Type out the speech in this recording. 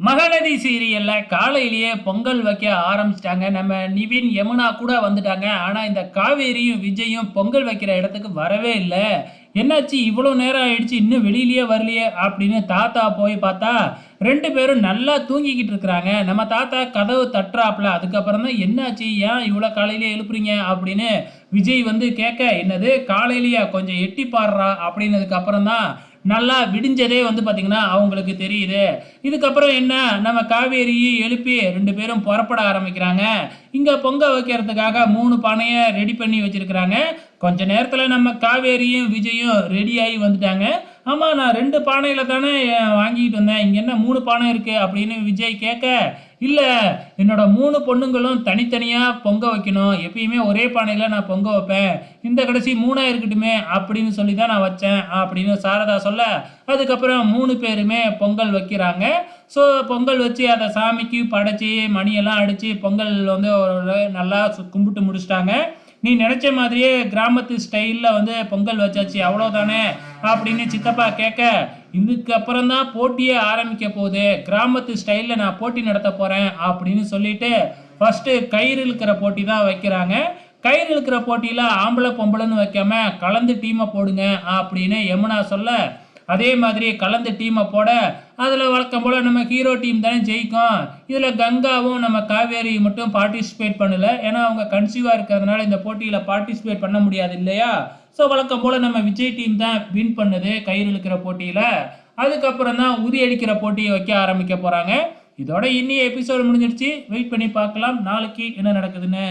மகளதி சீரியலில் காலையிலேயே பொங்கல் வைக்க ஆரம்பிச்சிட்டாங்க. நம்ம நிவின் யமுனா கூட வந்துட்டாங்க. ஆனால் இந்த காவேரியும் விஜயும் பொங்கல் வைக்கிற இடத்துக்கு வரவே இல்லை. என்னாச்சு? இவ்வளோ நேரம் ஆயிடுச்சு. இன்னும் வெளியிலேயே வரலையே அப்படின்னு தாத்தா போய் பார்த்தா ரெண்டு பேரும் நல்லா தூங்கிக்கிட்டு இருக்கிறாங்க. நம்ம தாத்தா கதவு தட்டுறாப்புல. அதுக்கப்புறம் தான் என்னாச்சு? ஏன் இவ்வளோ காலையிலேயே எழுப்புறீங்க? அப்படின்னு விஜய் வந்து கேட்க என்னது காலையிலேயே கொஞ்சம் எட்டி பாடுறா அப்படின்னதுக்கப்புறம் தான் நல்லா விடிஞ்சதே வந்து பார்த்திங்கன்னா அவங்களுக்கு தெரியுது. இதுக்கப்புறம் என்ன? நம்ம காவேரியை எழுப்பி ரெண்டு பேரும் புறப்பட ஆரம்பிக்கிறாங்க. இங்கே பொங்க வைக்கிறதுக்காக மூணு பானையை ரெடி பண்ணி வச்சிருக்கிறாங்க. கொஞ்ச நேரத்தில் நம்ம காவேரியும் விஜயும் ரெடியாகி வந்துட்டாங்க. ஆமாம் நான் ரெண்டு பானையில் தானே வாங்கிக்கிட்டு வந்தேன். இங்கே என்ன மூணு பானை இருக்குது அப்படின்னு விஜய் கேட்க இல்லை என்னோட மூணு பொண்ணுங்களும் தனித்தனியாக பொங்க வைக்கணும். எப்பயுமே ஒரே பானையில் நான் பொங்க வைப்பேன். இந்த கடைசி மூணாக இருக்கட்டுமே அப்படின்னு சொல்லி தான் நான் வச்சேன் அப்படின்னு சாரதா சொல்ல அதுக்கப்புறம் மூணு பேருமே பொங்கல் வைக்கிறாங்க. ஸோ பொங்கல் வச்சு அதை சாமிக்கு படைச்சி மணியெல்லாம் அடித்து பொங்கல் வந்து ஒரு நல்லா சு- கும்பிட்டு முடிச்சிட்டாங்க. நீ நினச்ச மாதிரியே கிராமத்து ஸ்டைலில் வந்து பொங்கல் வச்சாச்சு அவ்வளோதானே அப்படின்னு சித்தப்பா கேட்க இதுக்கப்புறம் தான் போட்டியே ஆரம்பிக்க போகுது. கிராமத்து ஸ்டைலில் நான் போட்டி நடத்த போகிறேன் அப்படின்னு சொல்லிட்டு ஃபஸ்ட்டு கயிறு இழுக்கிற போட்டி தான் வைக்கிறாங்க. கயிறு இழுக்கிற போட்டியில் ஆம்பளை பொம்பளைன்னு வைக்காம கலந்து டீமை போடுங்க அப்படின்னு யமுனா சொல்ல அதே மாதிரி கலந்து டீமை போட அதில் வழக்கம் போல் நம்ம ஹீரோ டீம் தானே ஜெயிக்கும். இதில் கங்காவும் நம்ம காவேரி மட்டும் பார்ட்டிசிபேட் பண்ணலை. ஏன்னா அவங்க கன்சீவாக இருக்கிறதுனால இந்த போட்டியில் பார்ட்டிசிபேட் பண்ண முடியாது இல்லையா? ஸோ வழக்கம் போல் நம்ம விஜய் டீம் தான் வின் பண்ணுது கயிறு இழுக்கிற போட்டியில். அதுக்கப்புறம் தான் உரி அடிக்கிற போட்டியை வைக்க ஆரம்பிக்க போகிறாங்க இதோட இன்னி எபிசோடு முடிஞ்சிடுச்சு. வெயிட் பண்ணி பார்க்கலாம். நாளைக்கு என்ன நடக்குதுன்னு.